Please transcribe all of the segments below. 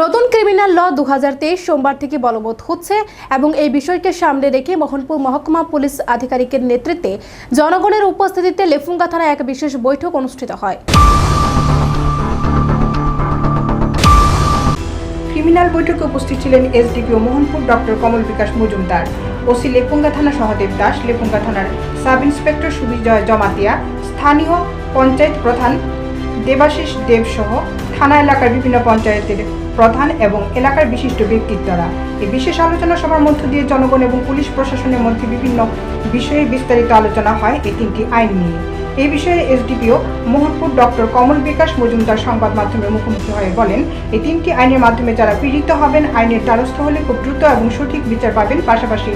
নতুন ক্রিমিনাল ল দু হাজার তেইশ সোমবার থেকে বলবৎ হচ্ছে এবং এই বিষয়কে সামনে রেখে মোহনপুর মহকুমা পুলিশ আধিকারিকের নেতৃত্বে জনগণের উপস্থিতিতে লেফুঙ্গা থানায় এক বিশেষ বৈঠক অনুষ্ঠিত হয়। ক্রিমিনাল বৈঠকে উপস্থিত ছিলেন SDPO Mohanpur doctor Kamal Bikash Majumdar, OC Lepunga থানা সহদেব দাস লেপুঙ্গা থানার সাব ইন্সপেক্টর সুবিজয় জমাতিয়া, স্থানীয় পঞ্চায়েত প্রধান দেবাশিস দেবসহ থানা এলাকার বিভিন্ন পঞ্চায়েতের প্রধান এবং এলাকার বিশিষ্ট ব্যক্তিত্বরা। এই বিশেষ আলোচনা সভার মধ্য দিয়ে জনগণ এবং পুলিশ প্রশাসনের মধ্যে বিভিন্ন বিষয়ে বিস্তারিত আলোচনা হয় এই তিনটি আইন নিয়ে। এই বিষয়ে এসডিপিও মোহনপুর ডক্টর কমল বিকাশ মজুমদার সংবাদ মাধ্যমের মুখোমুখি হয়ে বলেন এই তিনটি আইনের মাধ্যমে যারা পীড়িত হবেন, আইনের দ্বারস্থ হলে খুব দ্রুত এবং সঠিক বিচার পাবেন। পাশাপাশি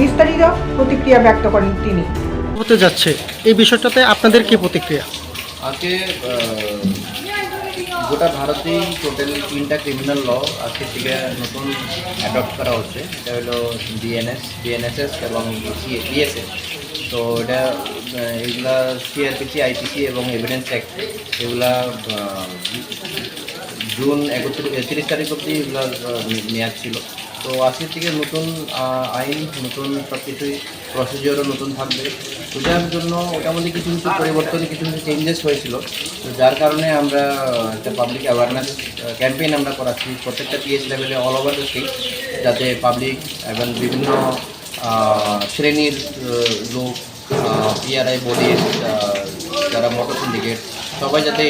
বিস্তারিত প্রতিক্রিয়া ব্যক্ত করেন তিনি। হতে যাচ্ছে। এই বিষয়টাতে আপনাদের কি প্রতিক্রিয়া? আজকে গোটা ভারতেই টোটাল তিনটা ক্রিমিনাল ল আজকে থেকে নতুন অ্যাডপ্ট করা হচ্ছে। এটা হলো ডিএনএস ডিএনএসএস এবং ইএসএস তো এটা এগুলা সিআরপিসি আইপিসি এবং এভিডেন্স অ্যাক্ট এগুলা জুন একত্রিশ তিরিশ তারিখ অবধি এগুলো মেয়াদ ছিল। তো আজকের থেকে নতুন আইন, নতুন সব কিছুই প্রসিজিওরও নতুন থাকবে। তো যার জন্য মোটামুটি কিছু কিছু পরিবর্তন কিছু কিছু চেঞ্জেস হয়েছিল। তো যার কারণে আমরা একটা পাবলিক অ্যাওয়ারনেস ক্যাম্পেইন আমরা করাচ্ছি। প্রত্যেকটা পিএস লেভেলে অল ওভার দ্য স্টেট যাতে পাবলিক এবং বিভিন্ন শ্রেণির লোক পিআরআই বডির যারা মোটর সিন্ডিকেট সবাই যাতে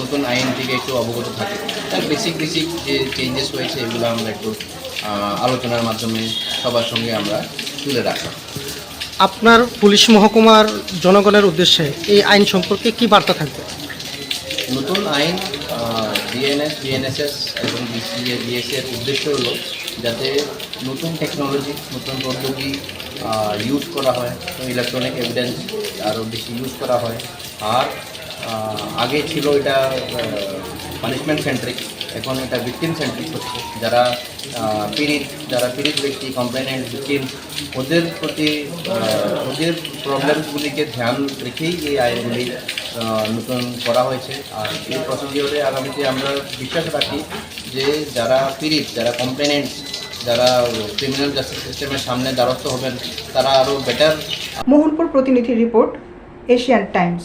নতুন আইন থেকে একটু অবগত থাকে। তার বেসিক বেসিক যে চেঞ্জেস হয়েছে, এগুলো আমরা একটু আলোচনার মাধ্যমে সবার সঙ্গে আমরা তুলে রাখা আপনার পুলিশ মহকুমার জনগণের উদ্দেশ্যে এই আইন সম্পর্কে কি বার্তা থাকবে? নতুন আইন ডিএনএস ডিএনএসএস এবং বিসিএ বিএসসি এর উদ্দেশ্য হলো যাতে নতুন টেকনোলজি নতুন পদ্ধতি ইউজ করা হয় ইলেকট্রনিক এভিডেন্স আরও বেশি ইউজ করা হয়। আর আগে ছিল এটা পানিশমেন্ট সেন্ট্রিক এখন এটা ভিকটিম সেন্ট্রিক হচ্ছে। যারা পীড়িত যারা পীড়িত ব্যক্তি কমপ্লেনেন্ট ভিকটিম ওদের প্রতি ওদের প্রবলেমসগুলিকে ধ্যান রেখেই এই আইনগুলি নতুন করা হয়েছে। আর এই প্রসিডিওরে আগামীতে আমরা বিশ্বাস রাখি যে যারা পীড়িত, যারা কমপ্লেনেন্ট যারা ক্রিমিনাল জাস্টিস সিস্টেমের সামনে দ্বারস্থ হবেন, তারা আরও বেটার মোহনপুর প্রতিনিধি রিপোর্ট এশিয়ান টাইমস